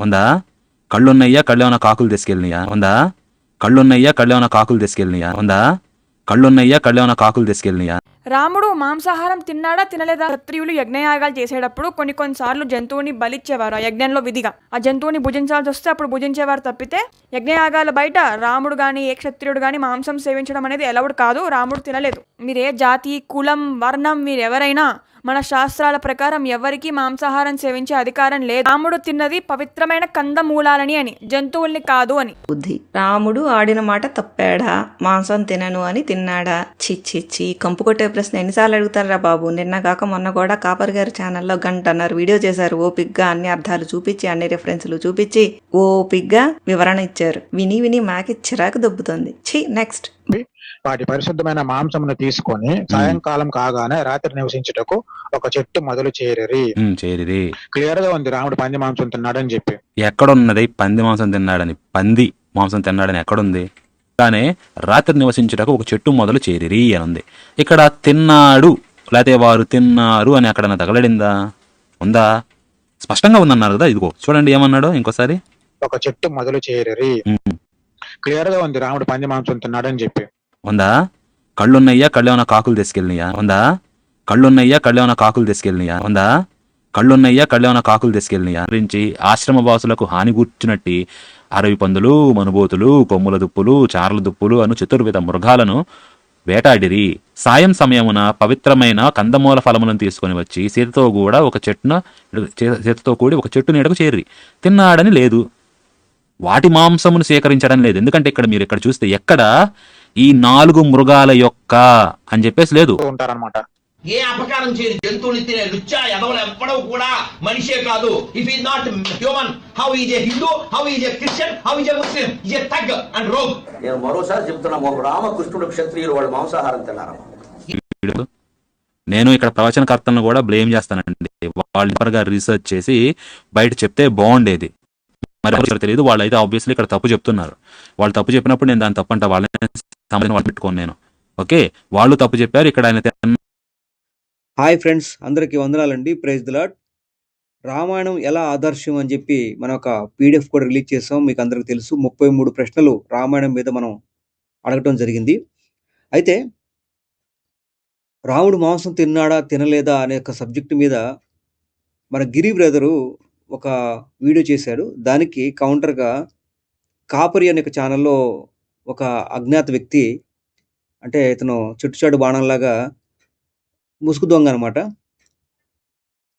ఉందా? కళ్ళున్నయ్యా కళ్ళేమన్నా కాకులు తీసుకెళ్ళినయా? ఉందా? కళ్ళున్నయ్యా కళ్ళేమన్నా కాకులు తీసుకెళ్ళినయా? ఉందా? కళ్ళున్నయ్యా కళ్ళేమన్నా కాకులు తీసుకెళ్ళినయా? రాముడు మాంసాహారం తిన్నాడా తినలేదా? క్షత్రియులు యజ్ఞయాగాలు చేసేటప్పుడు కొన్ని కొన్నిసార్లు జంతువుని బలిచ్చేవారు ఆ యజ్ఞంలో విధిగా. ఆ జంతువుని భుజించాల్సి వస్తే అప్పుడు భుజించేవారు తప్పితే యజ్ఞయాగాల బయట రాముడు గాని ఏ క్షత్రియుడు గాని మాంసం సేవించడం అనేది ఎలవుడు కాదు. రాముడు తినలేదు. మీరే జాతి కులం వర్ణం మీరు ఎవరైనా మన శాస్త్రాల ప్రకారం ఎవరికీ మాంసాహారం సేవించే అధికారం లేదు. రాముడు తిన్నది పవిత్రమైన కందమూలాలని అని జంతువుల్ని కాదు అని. బుద్ధి. రాముడు ఆడిన మాట తప్పాడా? మాంసం తినను అని తిన్నాడా? చిచ్చిచ్చి కంపు కొట్టే ప్రశ్న ఎన్నిసార్లు అడుగుతారా బాబు? నిన్న కాక మొన్న కూడా కాపర్ గారి ఛానల్లో గంటన్నర వీడియో చేశారు. ఓపిగ్గా అన్ని అర్థాలు చూపించి అన్ని రెఫరెన్స్లు చూపించి ఓపిగ్గా వివరణ ఇచ్చారు. విని విని మాకి చిరాకు దొబ్బుతుంది. చి నెక్స్ట్ వాటి పరిశుద్ధమైన మాంసమును తీసుకొని సాయంకాలం కాగానే రాత్రి నివసించుటకు ఒక చెట్టు మొదలు చేరిరి. చేరిరి. క్లియర్గా ఉంది రాముడు పంది మాంసం తిన్నాడని చెప్పి. ఎక్కడున్నది? పంది మాంసం తిన్నాడని. పంది మాంసం తిన్నాడని ఎక్కడుంది? కానీ రాత్రి నివసించుటకు ఒక చెట్టు మొదలు చేరిరి అని ఉంది. ఇక్కడ తిన్నాడు లేకపోతే వారు తిన్నారు అని అక్కడ తగలడిందా? ఉందా? స్పష్టంగా ఉందన్నారు కదా ఇదిగో. చూడండి ఏమన్నాడు ఇంకోసారి. ఒక చెట్టు మొదలు చేరిరి. ఉమ్, క్లియర్గా ఉంది రాముడు పంది మాంసం తిన్నాడని చెప్పి. ఉందా? కళ్ళున్నయ్యా కళ్ళేమన్నా కాకులు తీసుకెళ్ళినయా? ఉందా? కళ్ళున్నయ్యా కళ్ళేమన్నా కాకులు తీసుకెళ్ళినయా? ఉందా? కళ్ళున్నయ్యా కళ్ళేమన్నా కాకులు తీసుకెళ్ళినయా? గురించి ఆశ్రమవాసులకు హాని కూర్చున్నట్టి అరవి పందులు మనుబోతులు కొమ్ముల దుప్పులు చారల దుప్పులు అను చతుర్విధ మృగాలను వేటాడిరి. సాయం సమయమున పవిత్రమైన కందమూల ఫలములను తీసుకొని వచ్చి సీతతో కూడా ఒక చెట్టున సీతతో కూడి ఒక చెట్టు నీడకు చేరి తిన్నాడని లేదు. వాటి మాంసమును సేకరించడం లేదు. ఎందుకంటే ఇక్కడ మీరు ఇక్కడ చూస్తే ఎక్కడ ఈ నాలుగు మృగాల యొక్క అని చెప్పేసి లేదు. ఉంటారన్నమాట. ఏ అపకారం చేయని జంతువుని తినే లుచ్చా ఎదవలు ఎవ్వడూ కూడా మనిషే కాదు. If is not human how is a Hindu how is a Christian how is a Muslim is a thug and rogue నేను మరోసారి చెప్తున్నా ఒక రామకృష్ణుడు క్షత్రియులు వాళ్ళు మాంసాహారం తిన్నారమ్మా. వీడు. నేను ఇక్కడ ప్రవచనకర్తలను కూడా బ్లేమ్ చేస్తానండి. వాళ్ళు గా రీసెర్చ్ చేసి బయట చెప్తే బాగుండేది. మరి ఎవరికీ తెలియదు వాళ్ళు అయితే ఆబ్వియస్లీ ఇక్కడ తప్పు చెప్తున్నారు. వాళ్ళు తప్పు చెప్పినప్పుడు నేను దాన్ని తప్పంట వాళ్ళని సమాధానం వాళ్ళు పెట్టుకోను నేను. ఓకే? వాళ్ళు తప్పు చెప్పారు ఇక్కడ ఆయన హాయ్ ఫ్రెండ్స్ అందరికీ వందనాలండి. ప్రైజ్ ది లాట్ రామాయణం ఎలా ఆదర్శం అని చెప్పి మనం ఒక పీడిఎఫ్ కూడా రిలీజ్ చేసాం. మీకు అందరికీ తెలుసు ముప్పై మూడు ప్రశ్నలు రామాయణం మీద మనం అడగటం జరిగింది. అయితే రాముడు మాంసం తిన్నాడా తినలేదా అనే ఒక సబ్జెక్ట్ మీద మన గిరి బ్రదరు ఒక వీడియో చేశాడు. దానికి కౌంటర్గా కాపరి అనే ఒక ఛానల్లో ఒక అజ్ఞాత వ్యక్తి అంటే ఇతను చెట్టుచాటు బాణంలాగా ముసుగు దొంగ అనమాట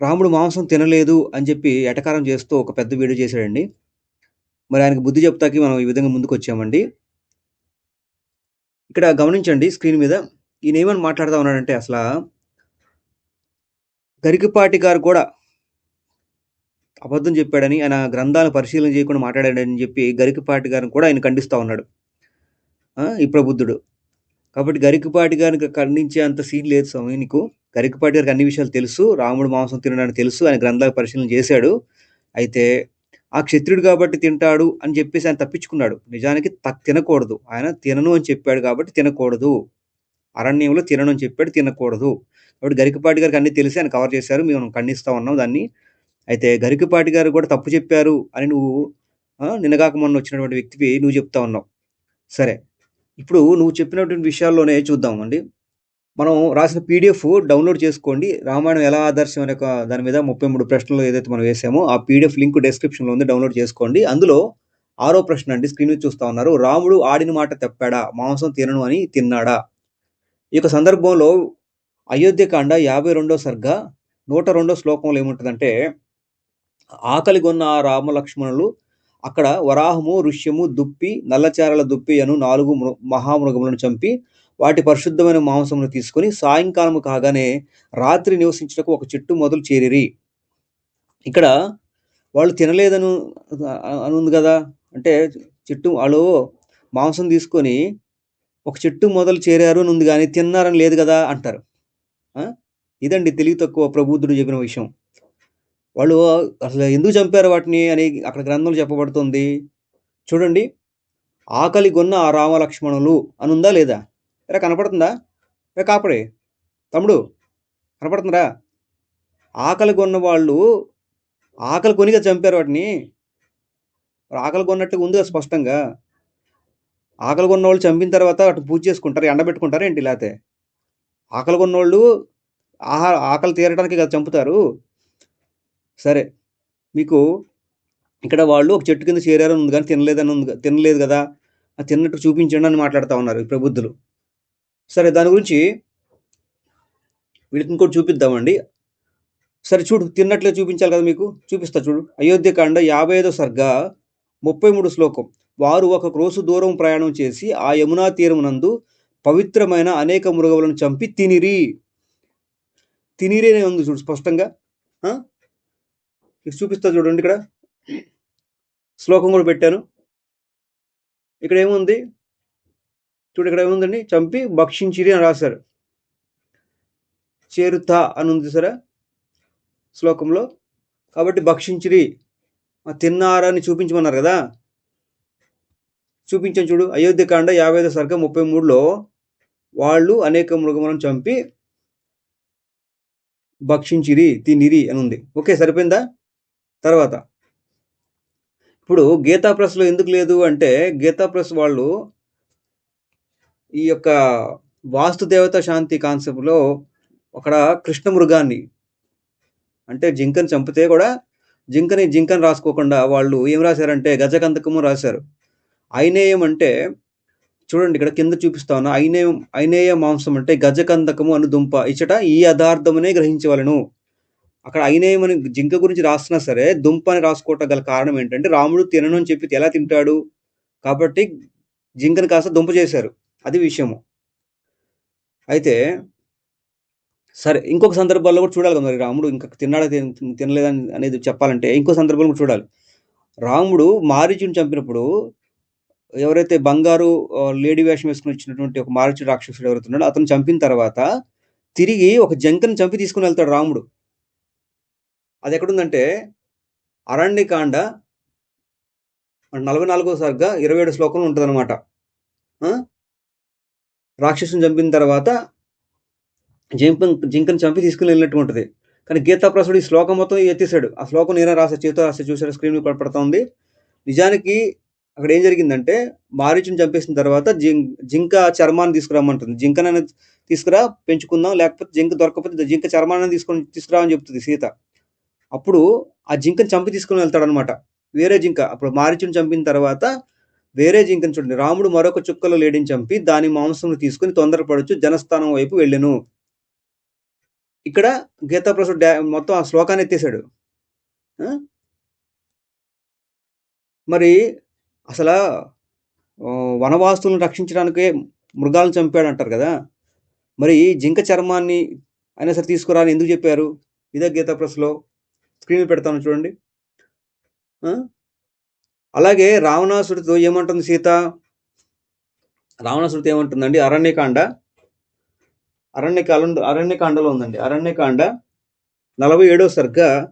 రాముడు మాంసం తినలేదు అని చెప్పి ఎటకారం చేస్తూ ఒక పెద్ద వీడియో చేశాడండి. మరి ఆయనకు బుద్ధి చెప్తాకి మనం ఈ విధంగా ముందుకు వచ్చామండి. ఇక్కడ గమనించండి స్క్రీన్ మీద ఈయన ఏమని మాట్లాడుతూ ఉన్నాడంటే అసలు గరికపాటి గారు కూడా అబద్ధం చెప్పాడని ఆయన గ్రంథాలను పరిశీలన చేయకుండా మాట్లాడాడని చెప్పి గరికపాటి గారిని కూడా ఆయన ఖండిస్తూ ఉన్నాడు. ఈ ప్రబుద్ధుడు. కాబట్టి గరికపాటి గారికి ఖండించే అంత సీన్ లేదు స్వామి నీకు. గరికపాటి గారికి అన్ని విషయాలు తెలుసు. రాముడు మాంసం తినడానికి తెలుసు ఆయన గ్రంథాల పరిశీలన చేశాడు. అయితే ఆ క్షత్రుడు కాబట్టి తింటాడు అని చెప్పేసి ఆయన తప్పించుకున్నాడు. నిజానికి త- తినకూడదు. ఆయన తినను అని చెప్పాడు కాబట్టి తినకూడదు. అరణ్యంలో తినను అని చెప్పాడు తినకూడదు. కాబట్టి గరికపాటి గారికి అన్ని తెలిసి ఆయన కవర్ చేశారు. మేము ఖండిస్తా ఉన్నాం దాన్ని. అయితే గరికపాటి గారు కూడా తప్పు చెప్పారు అని నువ్వు నిన్నగాక మొన్న వచ్చినటువంటి వ్యక్తివి నువ్వు చెప్తా ఉన్నావు. సరే. ఇప్పుడు నువ్వు చెప్పినటువంటి విషయాల్లోనే చూద్దాం అండి మనం రాసిన పీడిఎఫ్ డౌన్లోడ్ చేసుకోండి. రామాయణం ఎలా ఆదర్శం అనే దాని మీద ముప్పై మూడు ప్రశ్నలు ఏదైతే మనం వేసామో ఆ పీడిఎఫ్ లింక్ డిస్క్రిప్షన్లో ఉంది డౌన్లోడ్ చేసుకోండి. అందులో ఆరో ప్రశ్న అండి స్క్రీన్ మీద చూస్తా ఉన్నారు. రాముడు ఆడిన మాట తప్పాడా? మాంసం తినను అని తిన్నాడా? ఈ యొక్క సందర్భంలో అయోధ్యకాండ యాభై రెండో సర్గ నూట రెండో శ్లోకంలో ఏముంటుందంటే ఆకలిగొన్న ఆ రామలక్ష్మణులు అక్కడ వరాహము ఋష్యము దుప్పి నల్లచారల దుప్పి అను నాలుగు మృ- మహామృగములను చంపి వాటి పరిశుద్ధమైన మాంసమును తీసుకొని సాయంకాలము కాగానే రాత్రి నివసించటకు ఒక చెట్టు మొదలు చేరిరి. ఇక్కడ వాళ్ళు తినలేదను అనుంది ఉంది కదా. అంటే చెట్టు వాళ్ళు మాంసం తీసుకొని ఒక చెట్టు మొదలు చేరారు అని ఉంది కానీ తిన్నారని లేదు కదా అంటారు. ఇదండి తెలివి తక్కువ ప్రబుద్ధుడు చెప్పిన విషయం. వాళ్ళు అసలు ఎందుకు చంపారు వాటిని అని అక్కడ గ్రంథంలో చెప్పబడుతుంది. చూడండి. ఆకలి కొన్న ఆ రామలక్ష్మణులు అని ఉందా లేదా? ఎరా కనపడుతుందా? రే కాపడే తమ్ముడు కనపడుతుందా? ఆకలి కొన్న వాళ్ళు ఆకలి కొనిగా చంపారు వాటిని. ఆకలి కొన్నట్టుగా ఉంది కదా స్పష్టంగా. ఆకలి కొన్న వాళ్ళు చంపిన తర్వాత అటు పూజ చేసుకుంటారు ఎండబెట్టుకుంటారు ఏంటి లేకపోతే ఆకలి కొన్నోళ్ళు ఆహార ఆకలి తీరడానికి కదా చంపుతారు. సరే మీకు ఇక్కడ వాళ్ళు ఒక చెట్టు కింద చేరారని ఉంది కానీ తినలేదని ఉంది తినలేదు కదా ఆ తిన్నట్టు చూపించండి అని మాట్లాడుతూ ఉన్నారు ప్రబుద్ధులు. సరే దాని గురించి వీళ్ళకి ఇంకోటి చూపిద్దామండి. సరే చూడు తిన్నట్లే చూపించాలి కదా మీకు చూపిస్తా చూడు. అయోధ్యకాండ యాభై ఐదో సర్గ ముప్పై మూడు శ్లోకం. వారు ఒక క్రోసు దూరం ప్రయాణం చేసి ఆ యమునా తీరమునందు పవిత్రమైన అనేక మృగములను చంపి తినిరి. తినిరి అనే ఉంది చూడు స్పష్టంగా. మీకు చూపిస్తా చూడండి ఇక్కడ. శ్లోకం కూడా పెట్టాను. ఇక్కడ ఏముంది? చూడు ఇక్కడ ఏముందండి? చంపి భక్షించిరి అని రాశారు. చేరుతా అని ఉంది సరే శ్లోకంలో. కాబట్టి భక్షించిరి. తిన్నారని చూపించమన్నారు కదా? చూపించాను చూడు. అయోధ్యకాండ యాభై ఐదు సర్గ ముప్పై మూడులో వాళ్ళు అనేక మృగములను చంపి భక్షించిరి తినిరి అని ఉంది. ఓకే సరిపోయిందా? తర్వాత ఇప్పుడు గీతా ప్రెస్లో ఎందుకు లేదు అంటే గీతా ప్రెస్ వాళ్ళు ఈ యొక్క వాస్తు దేవత శాంతి కాన్సెప్ట్లో అక్కడ కృష్ణ మృగాన్ని అంటే జింకని చంపితే కూడా జింకని జింకని రాసుకోకుండా వాళ్ళు ఏం రాశారంటే గజకంతకము రాశారు. ఐనేయం అంటే చూడండి ఇక్కడ కింద చూపిస్తాను ఐనేయం ఐనేయ మాంసం అంటే గజకందకము అను దుంప ఇచ్చట ఈ యథార్థమునే గ్రహించవలను. అక్కడ ఐనేయం అని జింక గురించి రాస్తున్నా సరే దుంప అని రాసుకోవటం గల కారణం ఏంటంటే రాముడు తినను అని చెప్పి ఎలా తింటాడు? కాబట్టి జింకని కాస్త దుంప చేశారు. అది విషయము. అయితే సరే ఇంకొక సందర్భాల్లో కూడా చూడాలి కదా మరి రాముడు ఇంకా తిన్నాడా తిన- తినలేదని అనేది చెప్పాలంటే ఇంకో సందర్భంలో కూడా చూడాలి. రాముడు మారీచుని చంపినప్పుడు ఎవరైతే బంగారు లేడీ వేషం వేసుకుని వచ్చినటువంటి ఒక మారీచు రాక్షసుడు ఎవరైతే ఉన్నాడో అతను చంపిన తర్వాత తిరిగి ఒక జంకను చంపి తీసుకుని వెళ్తాడు రాముడు. అది ఎక్కడుందంటే అరణ్యకాండ నలభై నాలుగో సరిగ్గా ఇరవై ఏడు శ్లోకంలో ఉంటుందన్నమాట. రాక్షసుని చంపిన తర్వాత జింకన్ జింకని చంపి తీసుకుని వెళ్ళినట్టు ఉంటుంది కానీ గీతాప్రసుడు ఈ శ్లోకం మొత్తం ఎత్తేసాడు. ఆ శ్లోకం నేనే రాసా చేతితో రాసి చూసాడు స్క్రీన్ మీద ఉంది నిజానికి అక్కడ ఏం జరిగిందంటే మారీచుని చంపేసిన తర్వాత జిం జింక చర్మాన్ని తీసుకురామంటుంది. జింకనైనా తీసుకురా పెంచుకుందాం లేకపోతే జింక దొరకకపోతే జింక చర్మాన్ని తీసుకొని తీసుకురా అని చెప్తుంది సీత. అప్పుడు ఆ జింకను చంపి తీసుకుని వెళ్తాడనమాట వేరే జింక అప్పుడు మారీచుని చంపిన తర్వాత వేరే జింకను చూడండి రాముడు మరొక చుక్కలో లేడిని చంపి దాని మాంసం తీసుకుని తొందరపడుచు జనస్థానం వైపు వెళ్ళెను. ఇక్కడ గీతాప్రసాద్ డ్యా మొత్తం ఆ శ్లోకాన్ని ఎత్తేసాడు. మరి అసలు ఆ, వనవాసులను రక్షించడానికే మృగాలను చంపాడు అంటారు కదా? మరి జింక చర్మాన్ని అయినా సరే తీసుకురాని ఎందుకు చెప్పారు? ఇదే గీతాప్రస్లో స్క్రీన్ పెడతాను చూడండి. అలాగే రావణాసుడితో ఏమంటుంది సీత? రావణాసుడితో ఏమంటుందండి? అరణ్యకాండ. అరణ్యకాలం అరణ్యకాండలో ఉందండి. అరణ్యకాండ నలభై ఏడో సర్గ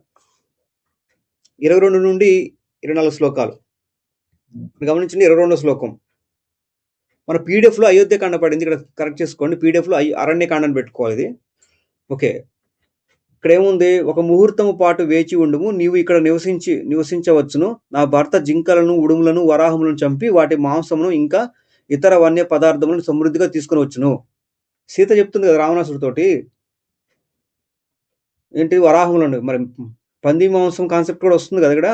ఇరవై రెండు నుండి ఇరవై నాలుగు శ్లోకాలు. గమనించండి ఇరవై రెండో శ్లోకం. మన పీడిఎఫ్లో అయోధ్యకాండ పడింది. ఇక్కడ కరెక్ట్ చేసుకోండి. పీడిఎఫ్లో అరణ్యకాండని పెట్టుకోవాలి ఇది. ఓకే. ఇక్కడ ఏముంది ఒక ముహూర్తము పాటు వేచి ఉండుము. నీవు ఇక్కడ నివసించి నివసించవచ్చును. నా భర్త జింకలను ఉడుములను వరాహములను చంపి వాటి మాంసమును ఇంకా ఇతర వన్య పదార్థములను సమృద్ధిగా తీసుకుని వచ్చును సీత చెప్తుంది కదా రావణాసుడితోటి ఏంటి? వరాహములను. మరి పంది మాంసం కాన్సెప్ట్ కూడా వస్తుంది కదా ఇక్కడ.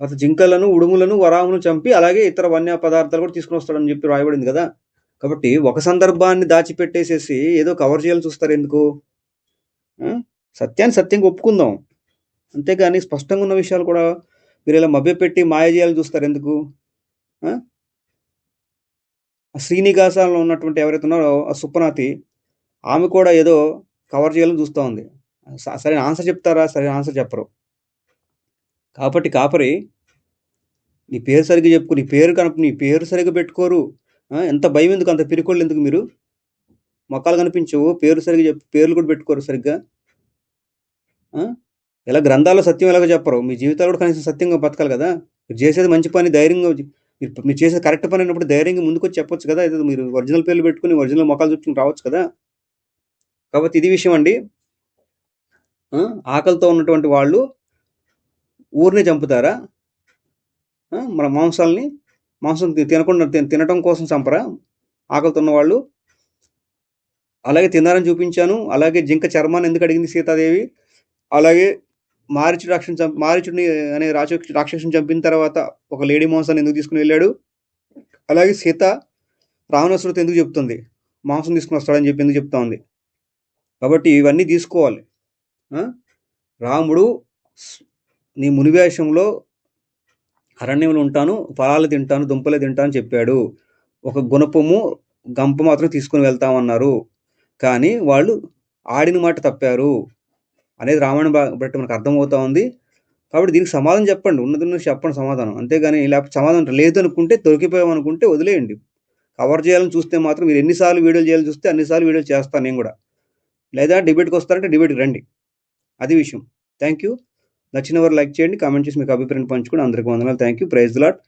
భర్త జింకలను ఉడుములను వరాహములను చంపి అలాగే ఇతర వన్య పదార్థాలు కూడా తీసుకుని వస్తాడని చెప్పి రాయబడింది కదా. కాబట్టి ఒక సందర్భాన్ని దాచిపెట్టేసేసి ఏదో కవర్ చేయాలని చూస్తారు ఎందుకు? సత్యాన్ని సత్యంగా ఒప్పుకుందాం. అంతేగాని స్పష్టంగా ఉన్న విషయాలు కూడా మీరు ఇలా మభ్యపెట్టి మాయ చేయాలని చూస్తారు ఎందుకు? ఆ? శ్రీనివాసాలలో ఉన్నటువంటి ఎవరైతే ఉన్నారో ఆ సుప్పనాతి ఆమె కూడా ఏదో కవర్ చేయాలని చూస్తూ ఉంది. స- సరైన ఆన్సర్ చెప్తారా? సరైన ఆన్సర్ చెప్పరు. కాబట్టి కాపరి నీ పేరు సరిగ్గా చెప్పుకో నీ పేరు కనుక నీ పేరు సరిగ్గా పెట్టుకోరు. ఎంత భయం ఎందుకు? అంత పిరికోళ్ళు ఎందుకు మీరు? మొక్కలు కనిపించవు పేరు సరిగ్గా చెప్పు పేర్లు కూడా పెట్టుకోరు సరిగ్గా. ఇలా గ్రంథాల్లో సత్యం ఎలాగో చెప్పరు. మీ జీవితాలు కూడా కనీసం సత్యంగా బతకాలి కదా. మీరు చేసేది మంచి పని ధైర్యంగా మీరు మీరు చేసేది కరెక్ట్ పని అయినప్పుడు ధైర్యంగా ముందుకు వచ్చి చెప్పొచ్చు కదా. ఏదో మీరు ఒరిజినల్ పేర్లు పెట్టుకుని ఒరిజినల్ మొక్కలు చూపించుకుని రావచ్చు కదా. కాబట్టి ఇది విషయం అండి. ఆకలితో ఉన్నటువంటి వాళ్ళు ఊరిని చంపుతారా? మన మాంసాలని మాంసం తినకుండా తినటం కోసం చంపరా? ఆకలితున్న వాళ్ళు అలాగే తిన్నారని చూపించాను. అలాగే జింక చర్మాన్ని ఎందుకు అడిగింది సీతాదేవి? అలాగే మారిచుడు రాక్షసుని చంప మారిచుడిని అనే రాక్ష రాక్షసుని చంపిన తర్వాత ఒక లేడీ మాంసాన్ని ఎందుకు తీసుకుని వెళ్ళాడు? అలాగే సీత రావణాసుడితో ఎందుకు చెప్తుంది? మాంసం తీసుకుని వస్తాడని చెప్పి ఎందుకు చెప్తా ఉంది? కాబట్టి ఇవన్నీ తీసుకోవాలి. రాముడు నీ మునివేషంలో అరణ్యంలో ఉంటాను ఫలాలు తింటాను దుంపలే తింటాను చెప్పాడు. ఒక గుణపము గంప మాత్రం తీసుకుని వెళ్తామన్నారు. కానీ వాళ్ళు ఆడిన మాట తప్పారు అనేది రామాయణ బా- బట్టి మనకు అర్థమవుతా ఉంది. కాబట్టి దీనికి సమాధానం చెప్పండి. ఉన్నది ఉన్నది చెప్పండి సమాధానం. అంతేగాని లేకపోతే సమాధానం లేదు అనుకుంటే దొరికిపోయాం వదిలేయండి. కవర్ చేయాలని చూస్తే మాత్రం మీరు ఎన్నిసార్లు వీడియోలు చేయాలని చూస్తే అన్నిసార్లు వీడియోలు చేస్తాను నేను కూడా. లేదా డిబేట్కి వస్తారంటే డిబేట్కి రండి. అది విషయం. థ్యాంక్ యూ నచ్చిన వారు లైక్ చేయండి. కామెంట్ చేసి మీకు అభిప్రాయం పంచుకోండి అందరికీ వందనాలు. Thank you praise lot.